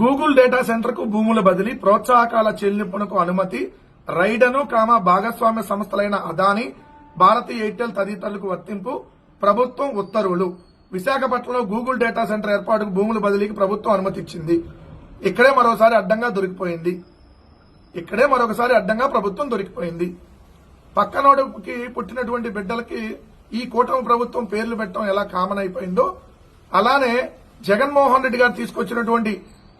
Google data సెంటర్కు భూముల బదిలీ ప్రోత్సాహకాల చెల్లింపునకు అనుమతి రైడను కామ భాగస్వామ్య సంస్థలైన అదాని భారతీ ఎయిర్టెల్ తదితరులకు వర్తింపు ప్రభుత్వం ఉత్తర్వులు. విశాఖపట్నంలో గూగుల్ డేటా సెంటర్ ఏర్పాటుకు భూముల బదిలీకి ప్రభుత్వం అనుమతి ఇచ్చింది ఇక్కడే మరోసారి అడ్డంగా దొరికిపోయింది. ఇక్కడే మరొకసారి అడ్డంగా ప్రభుత్వం దొరికిపోయింది. పక్కనోడుకి పుట్టినటువంటి బిడ్డలకి ఈ కూటమి ప్రభుత్వం పేర్లు పెట్టడం ఎలా కామన్ అయిపోయిందో అలానే జగన్మోహన్ రెడ్డి గారు తీసుకొచ్చినటువంటి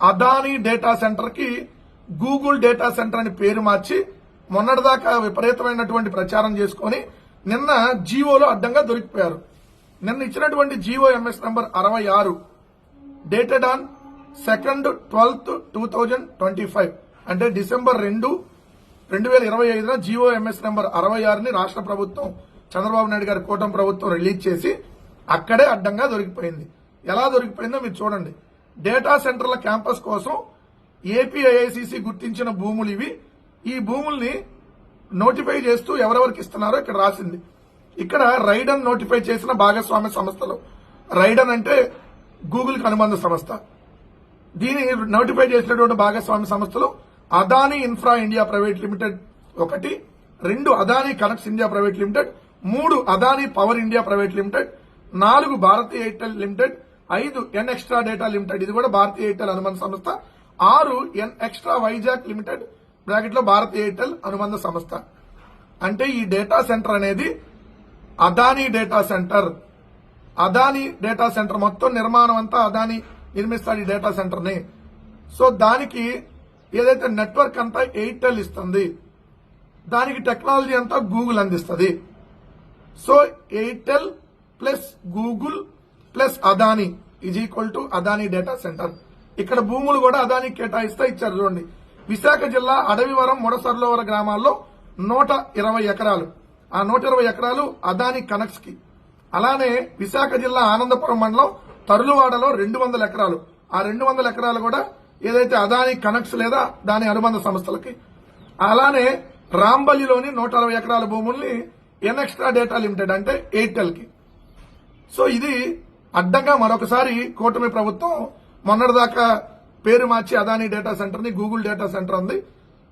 అదానీ డేటా సెంటర్కి గూగుల్ డేటా సెంటర్ అని పేరు మార్చి మొన్నటిదాకా విపరీతమైనటువంటి ప్రచారం చేసుకొని నిన్న జీవోలో అడ్డంగా దొరికిపోయారు. నిన్న ఇచ్చినటువంటి జీవో ఎంఎస్ నంబర్ అరవై ఆరు dated on second twelfth two thousand twenty five అంటే డిసెంబర్ రెండు రెండు వేల ఇరవై ఐదున జియో ఎంఎస్ నెంబర్ అరవై ఆరుని రాష్ట్ర ప్రభుత్వం చంద్రబాబు నాయుడు గారి కూటమి ప్రభుత్వం రిలీజ్ చేసి అక్కడే అడ్డంగా దొరికిపోయింది. ఎలా దొరికిపోయిందో మీరు చూడండి. డేటా సెంటర్ల క్యాంపస్ కోసం ఏపీఐఐసిసి గుర్తించిన భూములు ఇవి. ఈ భూముల్ని నోటిఫై చేస్తూ ఎవరెవరికి ఇస్తున్నారో ఇక్కడ రాసింది. ఇక్కడ రైడన్ నోటిఫై చేసిన భాగస్వామ్య సంస్థలు. రైడన్ అంటే గూగుల్కి అనుబంధ సంస్థ. దీని నోటిఫై చేసినటువంటి భాగస్వామ్య సంస్థలు Adani infra India private limited ఒకటి రెండు Adani connects India private limited మూడు Adani power India private limited నాలుగు భారతీ ఎయిర్టెల్ లిమిటెడ్ ఐదు ఎన్ ఎక్స్ట్రా డేటా లిమిటెడ్ ఇది కూడా భారతీ ఎయిర్టెల్ అనుబంధ సంస్థ. ఆరు ఎన్ ఎక్స్ట్రా వైజాగ్ లిమిటెడ్ బ్రాకెట్లో భారతీ ఎయిర్టెల్ అనుబంధ సంస్థ. అంటే ఈ డేటా సెంటర్ అనేది Adani data center Adani data center మొత్తం నిర్మాణం అంతా అదానీ నిర్మిస్తాడు ఈ డేటా సెంటర్ని సో దానికి ఏదైతే నెట్వర్క్ అంతా ఎయిర్టెల్ ఇస్తుంది దానికి టెక్నాలజీ అంతా గూగుల్ అందిస్తుంది. So Airtel plus Google plus Adani is equal to Adani data center ఇక్కడ భూములు కూడా అదానీ కేటాయిస్తే ఇచ్చారు చూడండి. విశాఖ జిల్లా అడవివరం మొడసర్లోవర గ్రామాల్లో నూట ఇరవై ఎకరాలు. ఆ నూట ఇరవై ఎకరాలు అదానీ కనెక్ట్స్కి. అలానే విశాఖ జిల్లా ఆనందపురం మండలం తరులువాడలో రెండు వందల ఎకరాలు. ఆ రెండు వందల ఎకరాలు కూడా ఏదైతే అదాని కనెక్ట్స్ లేదా దాని అనుబంధ సంస్థలకి. అలానే రాంబల్లిలోని నూట అరవై ఎకరాల భూముల్ని ఎన్ఎక్స్ట్రా డేటా లిమిటెడ్ అంటే ఎయిర్టెల్కి సో ఇది అడ్డంగా మరొకసారి కూటమి ప్రభుత్వం మొన్నటిదాకా పేరు మార్చి అదానీ డేటా సెంటర్ని గూగుల్ డేటా సెంటర్ ఉంది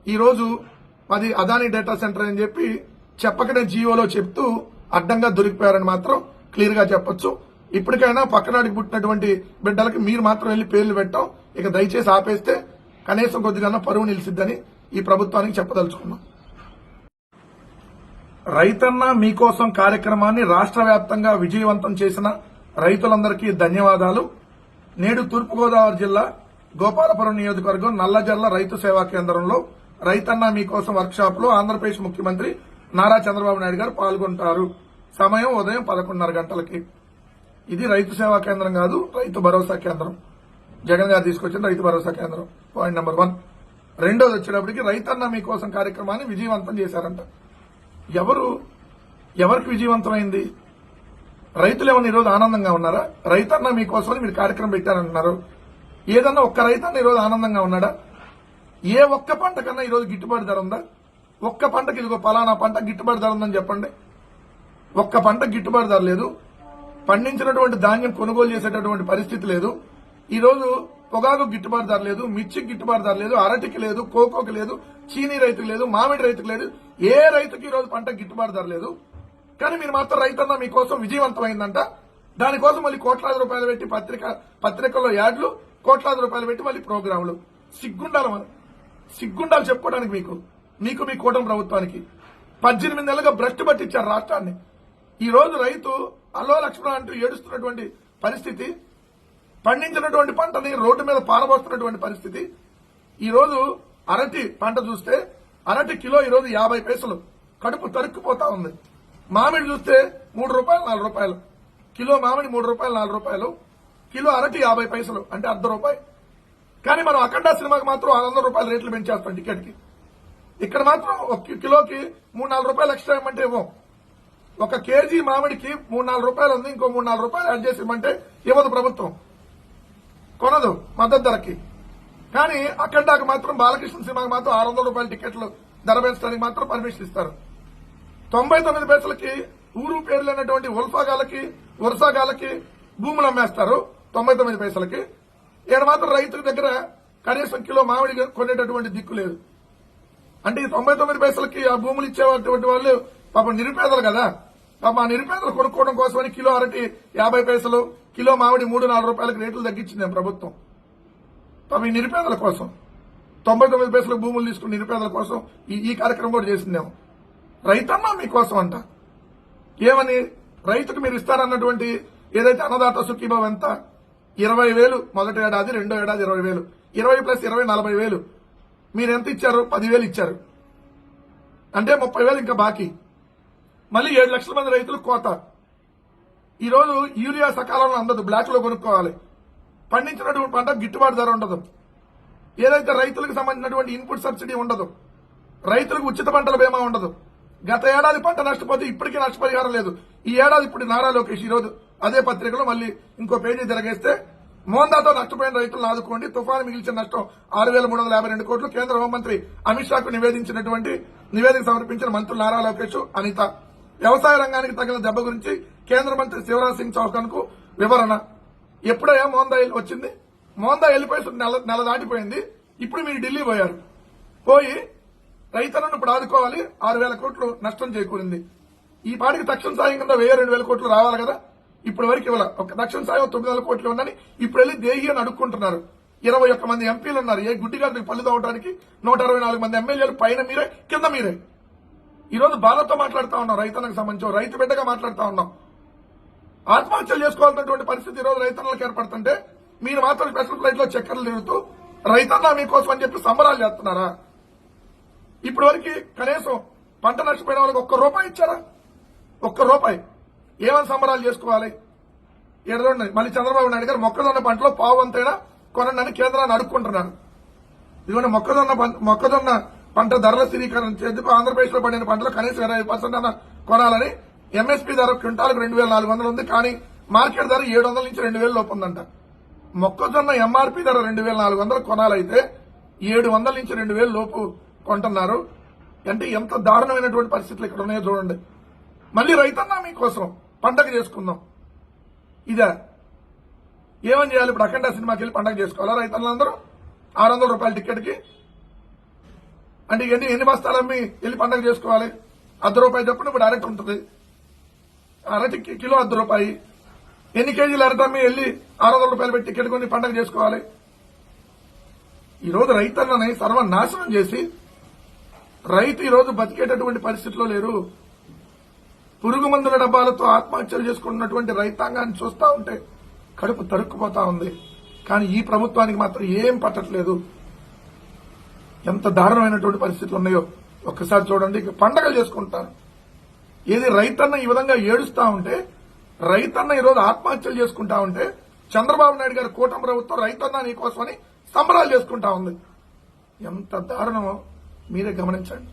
ఈరోజు అది అదానీ డేటా సెంటర్ అని చెప్పి చెప్పకనే జియోలో చెప్తూ అడ్డంగా దొరికిపోయారని మాత్రం క్లియర్గా చెప్పొచ్చు. ఇప్పటికైనా పక్కనాడికి పుట్టినటువంటి బిడ్డలకి మీరు మాత్రం వెళ్ళి పేర్లు పెట్టాం. ఇక దయచేసి ఆపేస్తే కనీసం కొద్దిగా పరువు నిలిసిద్దని ఈ ప్రభుత్వానికి చెప్పదలుచుకున్నాం. రైతన్న మీకోసం కార్యక్రమాన్ని రాష్ట్ర వ్యాప్తంగా విజయవంతం చేసిన రైతులందరికీ ధన్యవాదాలు. నేడు తూర్పుగోదావరి జిల్లా గోపాలపురం నియోజకవర్గం నల్లజల్ల రైతు సేవా కేంద్రంలో రైతన్న మీకోసం వర్క్ షాప్లో ఆంధ్రప్రదేశ్ ముఖ్యమంత్రి నారా చంద్రబాబు నాయుడు గారు పాల్గొంటారు. సమయం ఉదయం పదకొండున్నర గంటలకి. ఇది రైతు సేవా కేంద్రం కాదు రైతు భరోసా కేంద్రం. జగన్ గారు తీసుకొచ్చిన రైతు భరోసా కేంద్రం. పాయింట్ నెంబర్ వన్ రెండోది వచ్చేటప్పటికి రైతన్న మీకోసం కార్యక్రమాన్ని విజయవంతం చేశారంట. ఎవరు ఎవరికి విజయవంతమైంది? రైతులు ఏమన్నా ఈరోజు ఆనందంగా ఉన్నారా? రైతన్న మీకోసం మీరు కార్యక్రమం పెట్టారంటున్నారు. ఏదన్నా ఒక్క రైతన్న ఈరోజు ఆనందంగా ఉన్నాడా? ఏ ఒక్క పంట కన్నా ఈరోజు గిట్టుబాటు ధర ఉందా? ఒక్క పంటకి ఇదిగో పలానా పంట గిట్టుబాటు ధర ఉందని చెప్పండి. ఒక్క పంట గిట్టుబాటు ధర లేదు. పండించినటువంటి ధాన్యం కొనుగోలు చేసేటటువంటి పరిస్థితి లేదు. ఈరోజు పొగాకు గిట్టుబాటు ధర లేదు మిర్చికి గిట్టుబాటు ధర లేదు అరటికి లేదు కోకోకి లేదు చీనీ రైతుకు లేదు మామిడి రైతుకు లేదు ఏ రైతుకి ఈరోజు పంట గిట్టుబాటు ధర లేదు. కానీ మీరు మాత్రం రైతన్న మీకోసం విజయవంతమైందంట. దానికోసం మళ్ళీ కోట్లాది రూపాయలు పెట్టి పత్రిక పత్రికల్లో యాడ్లు కోట్లాది రూపాయలు పెట్టి మళ్ళీ ప్రోగ్రాములు. సిగ్గుండాలి మనం సిగ్గుండాలి చెప్పుకోవడానికి మీకు. మీకు మీ కూటమి ప్రభుత్వానికి. పద్దెనిమిది నెలలుగా భ్రష్టు పట్టించారు రాష్ట్రాన్ని. ఈ రోజు రైతు అల్లో లక్ష్మణ అంటూ ఏడుస్తున్నటువంటి పరిస్థితి పండించినటువంటి పంటని రోడ్డు మీద పారబోస్తున్నటువంటి పరిస్థితి. ఈ రోజు అరటి పంట చూస్తే అరటి కిలో ఈ రోజు యాభై పైసలు. కడుపు తరుక్కుపోతా ఉంది. మామిడి చూస్తే మూడు రూపాయలు నాలుగు రూపాయలు. కిలో మామిడి మూడు రూపాయలు నాలుగు రూపాయలు. కిలో అరటి యాభై పైసలు అంటే అర్ధ రూపాయి. కానీ మనం అఖండ సినిమాకి మాత్రం ఆరు వందల రూపాయలు రేట్లు పెంచేస్తాం టికెట్కి ఇక్కడ మాత్రం ఒక కిలోకి మూడు నాలుగు రూపాయలు ఎక్స్ట్రా ఇవ్వమంటే ఇవ్వం ఒక కేజీ మామిడికి మూడు నాలుగు రూపాయలు ఉంది ఇంకో మూడు నాలుగు రూపాయలు యాడ్ చేసి ఇవ్వమంటే ఇవ్వదు ప్రభుత్వం. కొనదు మద్దతు ధరకి. కానీ అఖండాకి మాత్రం బాలకృష్ణ సినిమాకి మాత్రం ఆరు వందల రూపాయల టికెట్లు ధర పెంచడానికి మాత్రం పర్మిషన్ ఇస్తారు. తొంభై తొమ్మిది పైసలకి ఊరు పేరు లేనటువంటి ఉల్ఫాగాలకి వరుసాగాలకి భూములు అమ్మేస్తారు. తొంభై తొమ్మిది పైసలకి ఇక్కడ మాత్రం రైతుల దగ్గర కనీసం కిలో మామిడి కొనేటటువంటి దిక్కు లేదు. అంటే ఈ తొంభై తొమ్మిది పైసలకి ఆ భూములు ఇచ్చేటువంటి వాళ్ళు పాపం నిరుపేదలు కదా. పాపం ఆ నిరుపేదలు కొనుక్కోవడం కోసమని కిలో అరటి యాభై పైసలు కిలో మామిడి మూడు నాలుగు రూపాయలకు రేట్లు తగ్గించింది ప్రభుత్వం. పాపం ఈ నిరుపేదల కోసం తొంభై తొమ్మిది పైసలకు భూములు తీసుకున్న నిరుపేదల కోసం ఈ ఈ కార్యక్రమం కూడా చేసిందేమో. రైతన్నా మీకోసం అంట. ఏమని? రైతుకు మీరు ఇస్తారన్నటువంటి ఏదైతే అన్నదాత సుఖీభావం ఎంత? ఇరవై వేలు మొదటి ఏడాది రెండో ఏడాది ఇరవై వేలు. ఇరవై ప్లస్ ఇరవై నలభై వేలు. మీరు ఎంత ఇచ్చారు? పదివేలు ఇచ్చారు. అంటే ముప్పై వేలు ఇంకా బాకీ. మళ్ళీ ఏడు లక్షల మంది రైతులు కోత. ఈరోజు యూరియా సకాలంలో అందదు. బ్లాక్లో కొనుక్కోవాలి. పండించినటువంటి పంట గిట్టుబాటు ధర ఉండదు. ఏదైతే రైతులకు సంబంధించినటువంటి ఇన్పుట్ సబ్సిడీ ఉండదు. రైతులకు ఉచిత పంటల బీమా ఉండదు. గత ఏడాది పంట నష్టపోతే ఇప్పటికీ నష్టపరిహారం లేదు. ఈ ఏడాది ఇప్పుడు నారా లోకేష్ ఈరోజు రోజు అదే పత్రికలో మళ్ళీ ఇంకో పేజీ తిరగేస్తే మోందాతో నష్టపోయిన రైతులను ఆదుకోండి తుఫాను మిగిల్చిన నష్టం ఆరు వేల మూడు వందల యాభై రెండు కోట్లు. కేంద్ర హోంమంత్రి అమిత్ షాకు నివేదించినటువంటి నివేదిక సమర్పించిన మంత్రులు నారా లోకేష్ అనిత. వ్యవసాయ రంగానికి తగిన దెబ్బ గురించి కేంద్ర మంత్రి శివరాజ్ సింగ్ చౌహాన్కు వివరణ. ఎప్పుడయ్యా మోందా వచ్చింది? మోందా వెళ్ళిపోయి నెల నెల దాటిపోయింది. ఇప్పుడు మీరు ఢిల్లీ పోయారు. పోయి రైతులను ఇప్పుడు ఆదుకోవాలి. ఆరు వేల కోట్లు నష్టం చేకూరింది. ఈ పాటికి తక్షణ సాయం కింద వెయ్యి రెండు వేల కోట్లు రావాలి కదా? ఇప్పుడు వరకు ఇవ్వాల. ఒక తక్షణ సాయం తొమ్మిది వేల కోట్లు ఉందని ఇప్పుడు వెళ్ళి దేహి అని అడుక్కుంటున్నారు. ఇరవై ఒక్క మంది ఎంపీలు ఉన్నారు. ఏ గుడ్డిగారికి పళ్ళు తవ్వడానికి నూట అరవై నాలుగు మంది ఎమ్మెల్యేలు పైన మీరే కింద మీరే. ఈరోజు బాధతో మాట్లాడుతూ ఉన్నాం రైతన్నకు సంబంధించి రైతు బిడ్డగా మాట్లాడుతూ ఉన్నాం. ఆత్మహత్యలు చేసుకోవాల్సినటువంటి పరిస్థితి ఈరోజు రోజు రైతన్నలకు ఏర్పడుతుంటే మీరు మాత్రం స్పెషల్ ఫ్లైట్లో చక్కర్లు తిరుగుతూ రైతన్న మీకోసం అని చెప్పి సంబరాలు చేస్తున్నారా? ఇప్పటి వరకు కనీసం పంట నష్టపోయిన వాళ్ళకి ఒక్క రూపాయి ఇచ్చారా? ఒక్క రూపాయి. ఏమైనా సంబరాలు చేసుకోవాలి? ఎడదండి మళ్ళీ చంద్రబాబు నాయుడు గారు మొక్కజొన్న పంటలో పావు అంతైనా కొనండి కేంద్రాన్ని అడుక్కుంటున్నాను ఇదిగోండి మొక్కజొన్న మొక్కజొన్న పంట ధరల స్థిరీకరణ చేందుకు ఆంధ్రప్రదేశ్లో పండిన పంటలు కనీసం ఇరవై పర్సెంట్ అన్న కొనాలని ఎంఎస్పీ ధర క్వింటాలకు రెండు వేల నాలుగు వందలు ఉంది. కానీ మార్కెట్ ధర ఏడు వందల నుంచి రెండు వేల లోపు ఉందంట. మొక్కజొన్న ఎంఆర్పీ ధర రెండు వేల నాలుగు వందలు కొనాలైతే ఏడు వందల నుంచి రెండు వేల లోపు కొంటున్నారు. అంటే ఎంత దారుణమైనటువంటి పరిస్థితులు ఇక్కడ ఉన్నాయో చూడండి. మళ్ళీ రైతన్నా మీకోసం పండగ చేసుకుందాం. ఇదే. ఏమని చేయాలి? ఇప్పుడు అఖండ సినిమాకి వెళ్ళి పండగ చేసుకోవాలా రైతన్నులందరూ? ఆరు వందల రూపాయల టికెట్కి అంటే ఎన్ని ఎన్ని బస్తాలు అమ్మి వెళ్ళి పండగ చేసుకోవాలి? అర్ధ రూపాయి చొప్పున ఇప్పుడు అరటి ఉంటుంది. అరటి కిలో అర్ధ రూపాయి. ఎన్ని కేజీలు అరటి అమ్మి వెళ్ళి ఆరు వందల రూపాయలు పెట్టి టికెట్ కొని పండగ చేసుకోవాలి? ఈరోజు రైతన్నని సర్వనాశనం చేసి రైతు ఈరోజు బతికేటటువంటి పరిస్థితిలో లేరు. పురుగు మందుల డబ్బాలతో ఆత్మహత్యలు చేసుకుంటున్నటువంటి రైతాంగాన్ని చూస్తా ఉంటే కడుపు తరుక్కుపోతా ఉంది. కానీ ఈ ప్రభుత్వానికి మాత్రం ఏం పట్టట్లేదు. ఎంత దారుణమైనటువంటి పరిస్థితులు ఉన్నాయో ఒక్కసారి చూడండి. పండగలు చేసుకుంటారు. ఏది రైతన్న ఈ విధంగా ఏడుస్తా ఉంటే రైతన్న ఈరోజు ఆత్మహత్యలు చేసుకుంటా ఉంటే చంద్రబాబు నాయుడు గారి కూటమి ప్రభుత్వం రైతన్న నీకోసమని సంబరాలు చేసుకుంటా ఉంది. ఎంత దారుణమో. మీరే గమనించండి.